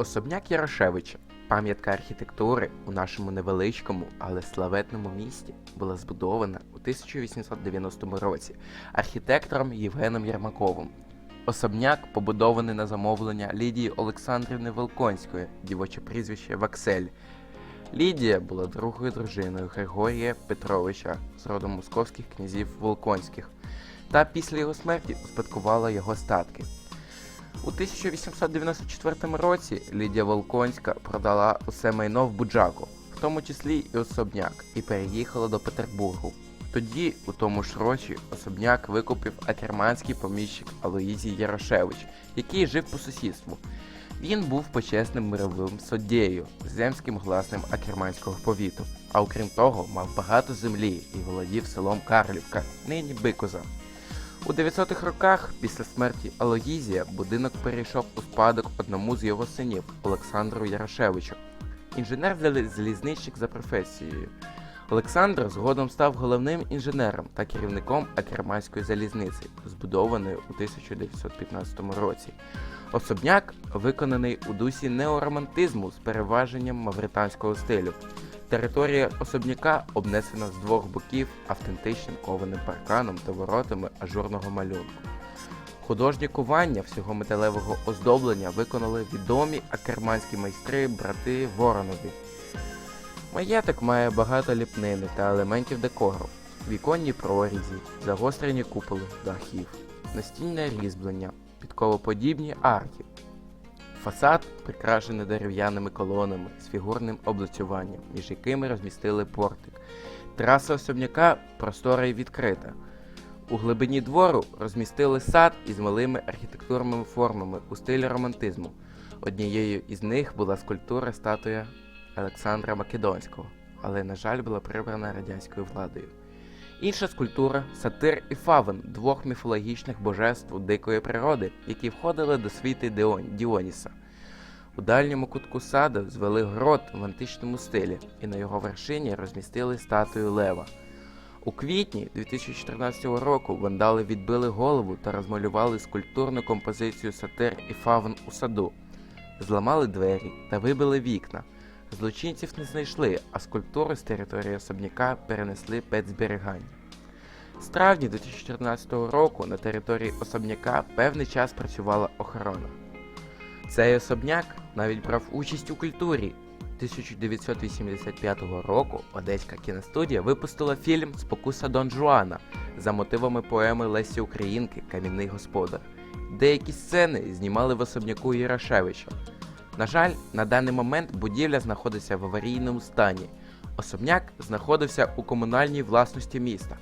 Особняк Ярошевича, пам'ятка архітектури у нашому невеличкому, але славетному місті, була збудована у 1890 році архітектором Євгеном Єрмаковим. Особняк побудований на замовлення Лідії Олександрівни Волконської, дівоче прізвище Ваксель. Лідія була другою дружиною Григорія Петровича з роду московських князів Волконських, та після його смерті успадкувала його статки. У 1894 році Лідія Волконська продала усе майно в Буджаку, в тому числі і особняк, і переїхала до Петербургу. Тоді, у тому ж році, особняк викупив акерманський поміщик Алоїзій Ярошевич, який жив по сусідству. Він був почесним мировим суддєю, земським гласним акерманського повіту, а окрім того, мав багато землі і володів селом Карлівка, нині Бикоза. У 900-х роках, після смерті Алоїзія, будинок перейшов у спадок одному з його синів Олександру Ярошевичу, інженер-залізничник за професією. Олександр згодом став головним інженером та керівником Акерманської залізниці, збудованої у 1915 році. Особняк виконаний у дусі неоромантизму з переваженням мавританського стилю. Територія особняка обнесена з двох боків автентичним кованим парканом та воротами ажурного малюнку. Художнє кування всього металевого оздоблення виконали відомі акерманські майстри брати Воронові. Маєток має багато ліпнини та елементів декору, віконні прорізі, загострені куполи дахів, настінне різьблення, підковоподібні арки. Фасад прикрашений дерев'яними колонами з фігурним облицюванням, між якими розмістили портик. Траса особняка простора і відкрита. У глибині двору розмістили сад із малими архітектурними формами у стилі романтизму. Однією із них була скульптура статуя Олександра Македонського, але, на жаль, була прибрана радянською владою. Інша скульптура сатир і фавен двох міфологічних божеств дикої природи, які входили до світи Діоніса. У дальньому кутку саду звели грот в античному стилі, і на його вершині розмістили статую Лева. У квітні 2014 року вандали відбили голову та розмалювали скульптурну композицію сатир і фавн у саду, зламали двері та вибили вікна. Злочинців не знайшли, а скульптуру з території особняка перенесли спецзберігання. З травня 2014 року на території особняка певний час працювала охорона. Цей особняк навіть брав участь у культурі. 1985 року Одеська кіностудія випустила фільм Спокуса Дон Жуана за мотивами поеми Лесі Українки Кам'яний господар. Деякі сцени знімали в особняку Ярошевича. На жаль, на даний момент будівля знаходиться в аварійному стані. Особняк знаходився у комунальній власності міста.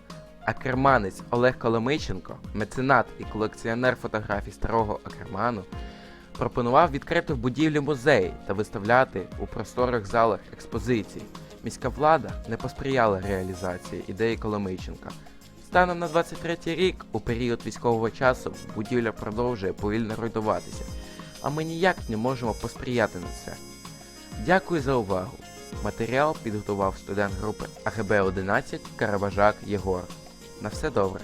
А керманець Олег Коломийченко, меценат і колекціонер фотографій старого Акерману, пропонував відкрити в будівлі музей та виставляти у просторих залах експозиції. Міська влада не посприяла реалізації ідеї Коломийченка. Станом на 23 рік, у період військового часу, будівля продовжує повільно руйнуватися, а ми ніяк не можемо посприяти на це. Дякую за увагу. Матеріал підготував студент групи АГБ 11 Карабажак Єгор. На все добре.